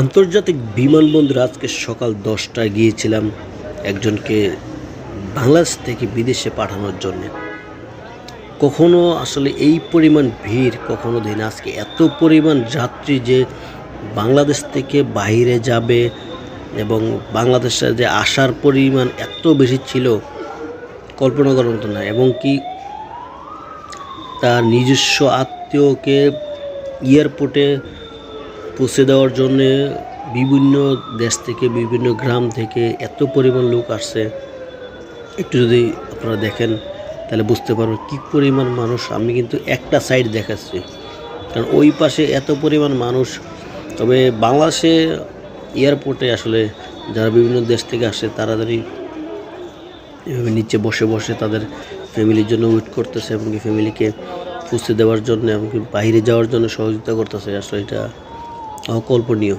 আন্তর্জাতিক বিমানবন্দরে আজকে সকাল দশটায় গিয়েছিলাম একজনকে বাংলাদেশ থেকে বিদেশে পাঠানোর জন্য। কখনো আসলে এই পরিমাণ ভিড়, কখনো দিন আজকে এত পরিমাণ যাত্রী যে বাংলাদেশ থেকে বাইরে যাবে এবং বাংলাদেশে যে আসার পরিমাণ এত বেশি ছিল কল্পনা করার মতো না, এবং কি তার নিজস্ব আত্মীয়কে এয়ারপোর্টে পৌঁছে দেওয়ার জন্যে বিভিন্ন দেশ থেকে, বিভিন্ন গ্রাম থেকে এত পরিমাণ লোক আসছে। একটু যদি আপনারা দেখেন, তাহলে বুঝতে পারবেন কী পরিমাণ মানুষ। আমি কিন্তু একটা সাইড দেখাচ্ছি। কারণ ওই পাশে এত পরিমাণ মানুষ। তবে বাংলাদেশে এয়ারপোর্টে আসলে যারা বিভিন্ন দেশ থেকে আসে, তাড়াতাড়ি এভাবে নিচে বসে বসে তাদের ফ্যামিলির জন্য ওয়েট করতেছে এমনকি ফ্যামিলিকে পৌঁছে দেওয়ার জন্য এমনকি বাইরে যাওয়ার জন্য সহযোগিতা করতেছে। আসলে এটা অকল্পনীয়।